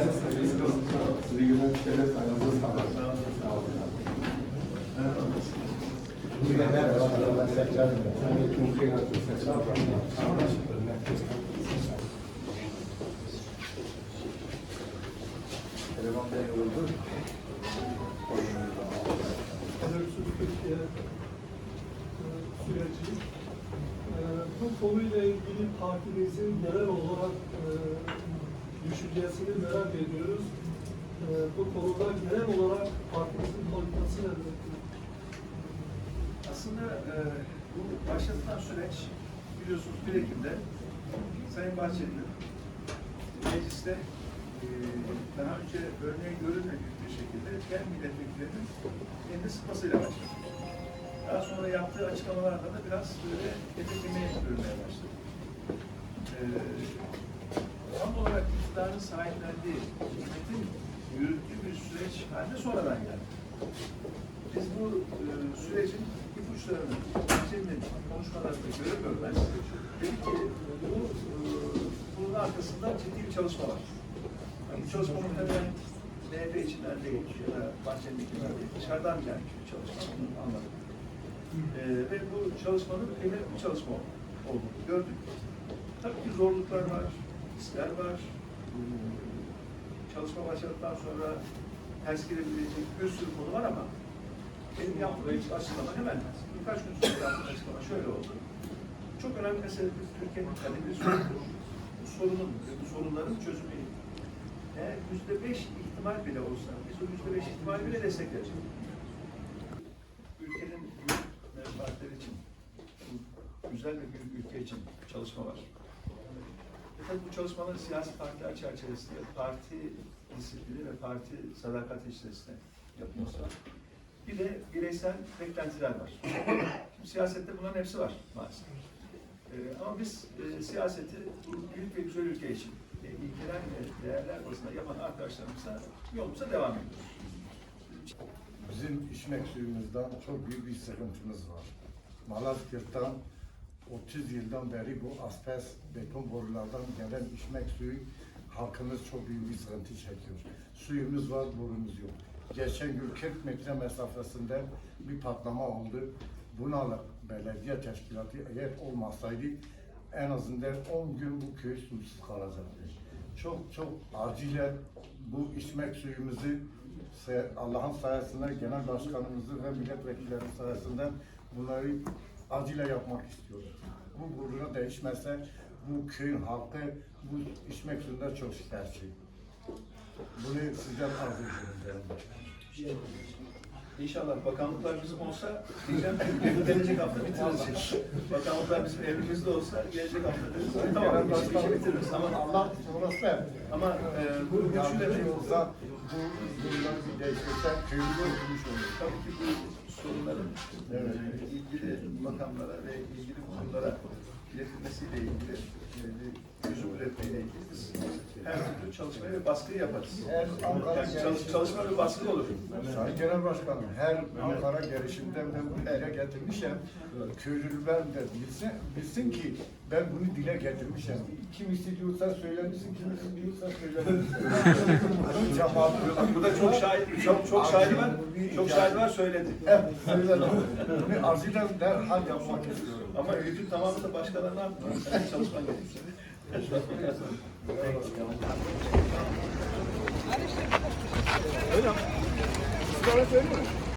Sizi güzel şeref ayağınıza sağlık. Sağ olun. Telefon beni vurdu. Terörsüz Türkiye e, süreci. Bu konuyla ilgili partimizin genel olarak e, düşüncesini merak ediyoruz. E, Bu konuda genel olarak partimizin politikası nedir? Aslında e, bu başlatılan süreç biliyorsunuz 1 Ekim'de Sayın Bahçeli'nin mecliste e, daha önce örneği görülmemiş bir şekilde gen milletvekillerinin kendi sıkmasıyla başladı. Daha sonra yaptığı açıklamalarda da biraz böyle ete kemiğe bürünmeye başladı. E, tam olarak iktidarın sahiplendiği, hükümetin yürüttüğü bir süreç haline sonradan geldi. Biz bu e, sürecin ipuçlarını, Bahçeli'nin konuşmalarında görür görmez dedik ki bu, e, bunun arkasında ciddi bir çalışma var. Yani bu çalışma muhtemelen MHP içinden değil ya da Bahçeli'nin içinden değil, dışarıdan gelmiş bir çalışma, bunu anladık. E, ve bu çalışmanın kıymetli bir çalışma olduğunu gördük. Tabii ki zorluklar var, riskler var. Çalışma başladıktan sonra ters girebilecek bir sürü konu var ama benim yaptığım ilk açıklama hemen birkaç gün sonra yaptığım açıklama şöyle oldu. Çok önemli mesele bir Türkiye'nin kaderi sorunudur. Bu sorunun bu sorunların çözümü eğer yüzde beş ihtimal bile olsa biz o yüzde beş ihtimal bile destekleriz. Ülkenin büyük menfaatleri için, güzel ve büyük ülke için çalışma var. Tabii bu çalışmaları siyasi partiler çerçevesinde parti disiplini ve parti sadakat içerisinde yapılması var. Bir de bireysel beklentiler var. Şimdi siyasette bunların hepsi var maalesef. Ee, ama biz e, siyaseti büyük ve güzel ülke için e, ilkeler ve değerler bazında yapan arkadaşlarımızla yolumuza devam ediyoruz. Bizim içmek suyumuzdan çok büyük bir sıkıntımız var. Malazgirt'tan 30 yıldan beri bu asbest beton borulardan gelen içmek suyu halkımız çok büyük bir sıkıntı çekiyor. Suyumuz var, borumuz yok. Geçen gün 40 metre mesafesinde bir patlama oldu. Buna belediye teşkilatı eğer olmasaydı en azından 10 gün bu köy susuz kalacaktı. Çok çok acilen bu içmek suyumuzu Allah'ın sayesinde genel başkanımızı ve milletvekilleri sayesinde bunları acile yapmak istiyoruz. Bu buruna değişmezse bu köyün halkı bu içmek suyunda çok şikayetçi. Bunu sizden arz ediyorum. İnşallah bakanlıklar bizim olsa diyeceğim gelecek hafta bitiririz. bakanlıklar bizim evimizde olsa gelecek hafta bitiririz. Tamam, işi, bitiririz ama Allah sonrası ama e, bu üçüyle de bu durumları bir değiştirse köyümüz kurtulmuş olur. tabii ki bu sorunların Evet. ilgili bakanlara ve ilgili kurumlara iletilmesiyle ilgili e, bir çözüm üretmeyle ilgili biz her türlü çalışmayı ve baskıyı yaparız. Her Ankara Yani çalış, çalışma ve baskı olur. Sayın Genel Başkanım, her Ankara gelişimden ben bunu dile getirmişim. Köylüler de bilsin, bilsin ki ben bunu dile getirmişim. Kimisi diyorsa söylemişsin, kimisi diyorsa. Bunun cemaati yok. Burada çok şahit, çok çok şahit var, çok şahit var söyledi. Hep söyledim. Bunu acilen derhal yapmak istiyorum. Ama yükün tamamı da başkalarına atmıyor. Senin çalışman gerekiyor. Öyle mi? Siz öyle söylüyor musunuz?